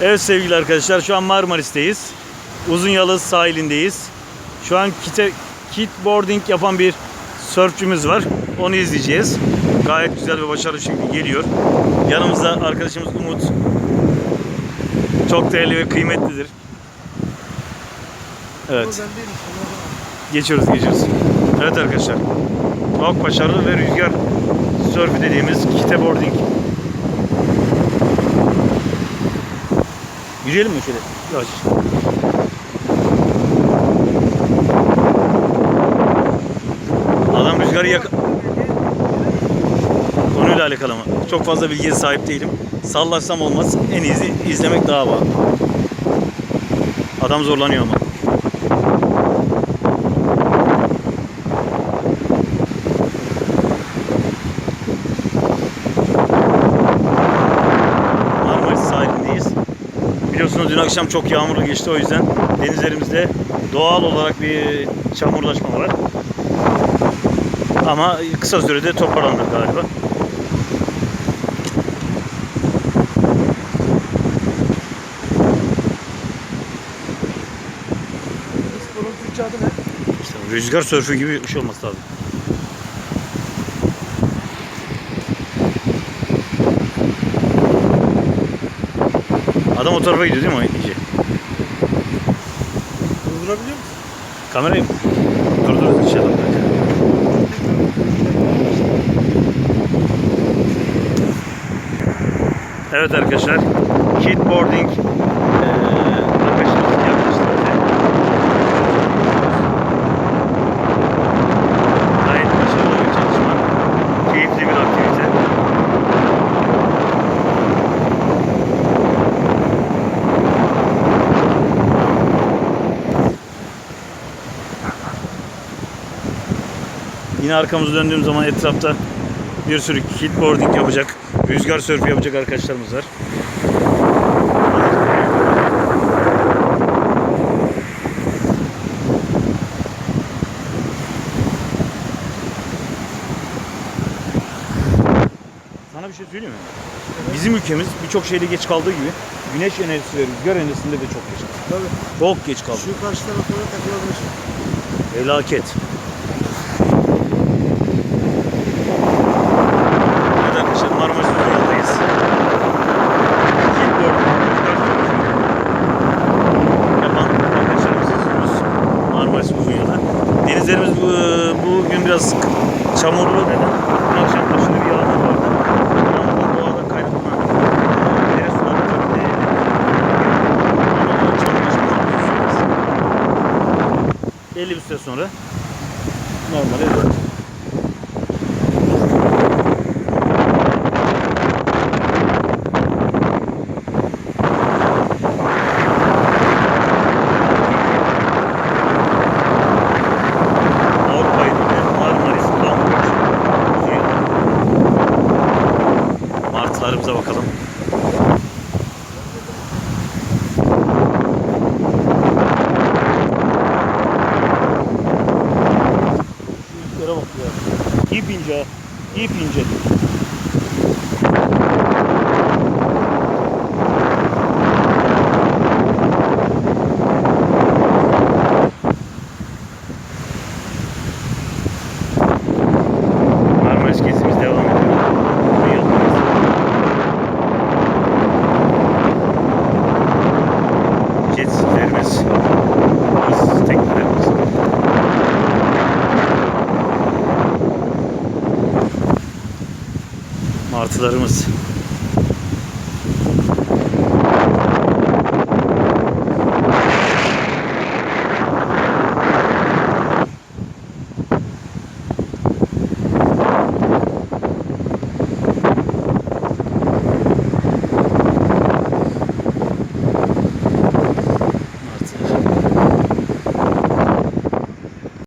Evet sevgili arkadaşlar şu an Marmaris'teyiz. Uzun Yalı sahilindeyiz. Şu an kite, kitboarding yapan bir sörfçümüz var. Onu izleyeceğiz. Gayet güzel ve başarılı şimdi geliyor. Yanımızda arkadaşımız Umut. Çok değerli ve kıymetlidir. Evet. Geçiyoruz geçiyoruz. Evet arkadaşlar. Çok başarılı ve rüzgar sörfü dediğimiz kiteboarding. Yürüyelim mi şöyle? Yavaş. Adam rüzgarı yak... Konuyla alakalı ama. Çok fazla bilgiye sahip değilim. Sallasam olmaz. En iyisi izlemek daha var. Adam zorlanıyor ama. Marmaris sahilindeyiz. Biliyorsunuz dün akşam çok yağmurlu geçti o yüzden denizlerimizde doğal olarak bir çamurlaşma var. Ama kısa sürede toparlandı galiba. İşte rüzgar sörfü gibi bir şey olması lazım. Adam o tarafa gidiyor değil mi o iyice? Durdurabiliyor musun? Kamerayı mı? Durdururuz inşallah. Evet arkadaşlar. Kitboarding eee arkadaşımız yapmıştı. Gayet başarılı bir çalışma. Keyifli bir aktivite. Yine arkamızı döndüğüm zaman etrafta bir sürü kitboarding yapacak, rüzgar sörfü yapacak arkadaşlarımız var. Sana bir şey söyleyeyim mi? Bizim ülkemiz birçok şeyde geç kaldığı gibi güneş enerjisi ve rüzgar enerjisinde de çok geç kaldı. Tabii. Çok geç kaldı. Şu karşı tarafa takılabilir. Felaket. Biraz çamurlu neden? Dün akşam aşırı bir yağmur vardı. Yağmurdan doğadan kaynaklanan dere suları tabii çamurlaşma sürmez. Belli bir süre sonra normale dönüyor. Martılarımıza bakalım. Yere bak ya. İp ince, ip ince. Jet skilerimiz, hız teknelerimiz. Martılarımız.